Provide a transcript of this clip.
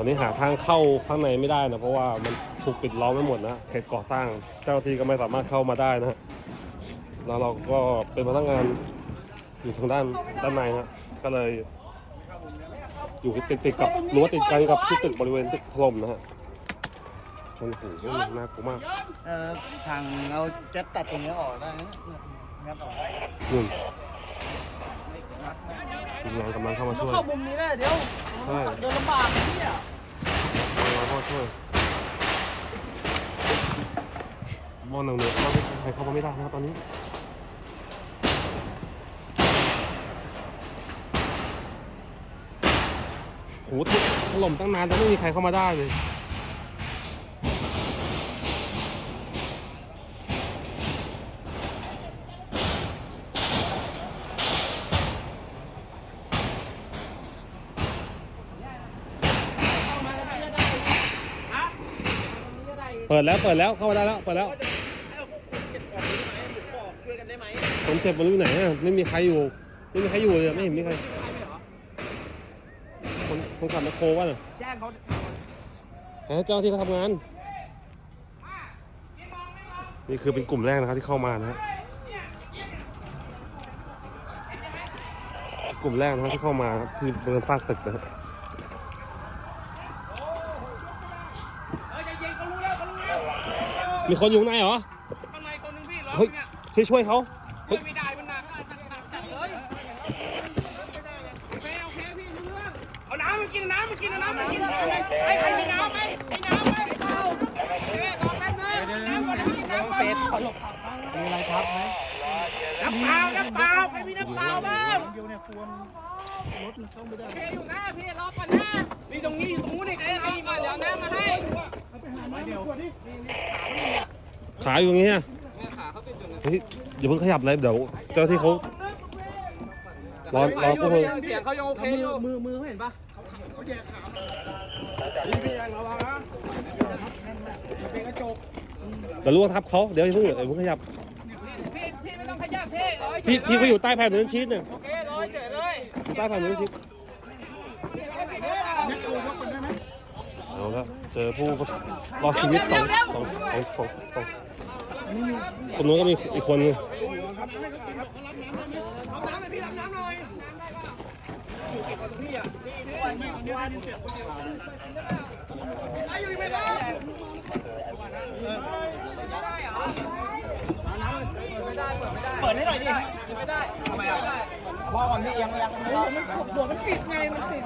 อนนี้หาทางเข้าข้างในไม่ได้นะเพราะว่ามันถูกปิดล้อมไว้หมดนะเขตก่อสร้างเจ้าหน้าที่ก็ไม่สามารถเข้ามาได้นะฮะแล้วเราก็เป็นพนักงานอยู่ทางด้านด้านในนะก็เลย อยู่ติดติดๆกับรั้วติดกันกับที่ตึกบริเวณตึกถล่มนะฮะชนหูน่ากลัวมากเออทางเอาแก๊สตัดตรงนี้ออกได้นะงัดออกนู่นทีมงานกำลังเข้ามาต้องช่วยเข้ามุมนี้ได้เดี๋ยวใช่ เดินลำบากไอ้เนี่ย เราก็ช่วย มองหนึ่งเหนือเราไม่ใครเข้ามาไม่ได้นะครับตอนนี้โหถล่มตั้งนานแต่ไม่มีใครเข้ามาได้เลยเปิดแล้ว เปิดแล้ว เข้ามาได้แล้ว เปิดแล้ว คนเจ็บมันอยู่ไหนอะไม่มีใครอยู่ ไม่มีใครอยู่เลยอะไม่เห็นมีใคร คนคนขับแมคโครวะน่ะแจ้งเขาให้เจ้าหน้าที่เขาทำงาน นี่คือเป็นกลุ่มแรกนะครับที่เข้ามานะฮะกลุ่มแรกนะครับที่เข้ามาครับที่บริเวณฟากตึกนะฮะเออใจเย็นเขารู้แล้วเขารู้แล้วมีคนอยู่ข้างในเหรอ ข้างในคนหนึงพี่ร้องเฮ้ยเนี่ย เฮ้ยช่วยเขาช่วย ไม่ได้มันหนักจัดจัดจัดเลยโอเคโอเคพี่รู้เรื่องเอาน้ำมากินน้ำมากินน้ำมากินไอ้ใครมีน้ำไหมไอ้น้ำไหมเปล่าเดี๋ยวรอแป๊บนึงน้ำก่อนนะกินน้ำก่อนมีอะไรครับไหมน้ำเปล่าน้ำเปล่าใครมีน้ำเปล่าบ้างเดียวเนี่ยควรรถมันเข้าไม่ได้โอเคอยู่นะพี่รอก่อนนะนี่ตรงนี้อยู่ตรงนู้นอีกเดี๋ยวนี่ก่อนเดี๋ยวน้ำมาให้ขาอยู่อย่างเงี้ยเฮ้ย อย่าเพิ่งขยับเลยเดี๋ยวเจ้าหน้าที่เขารอรอพวกมึงเสียงเขายังโอเคอยู่มือมือเขาเห็นปะเดี๋ยวล่วงทับเขาเดี๋ยวอย่าเพิ่งอย่าเพิ่งขยับพี่พี่ไม่ต้องขยับพี่รอเฉพี่ยพี่เขาอยู่ใต้แผ่นเนื้อชีสเนี่ยโอเครอเฉยเลยใต้แผ่นเนื้อชีสแม็กโครยกมันได้ไหมเอาละเจอผู้รอดชีวิตสองสองสองสองสอง คนนู้นก็มีอีกคนนึงเอาน้หน่อยพี่รับน้หน่อเปิดให้หน่อยดิไม่ได้ทำไมอะพ่อก่อนนี่ยังยังไม่ได้หัวมันติดไงมันติด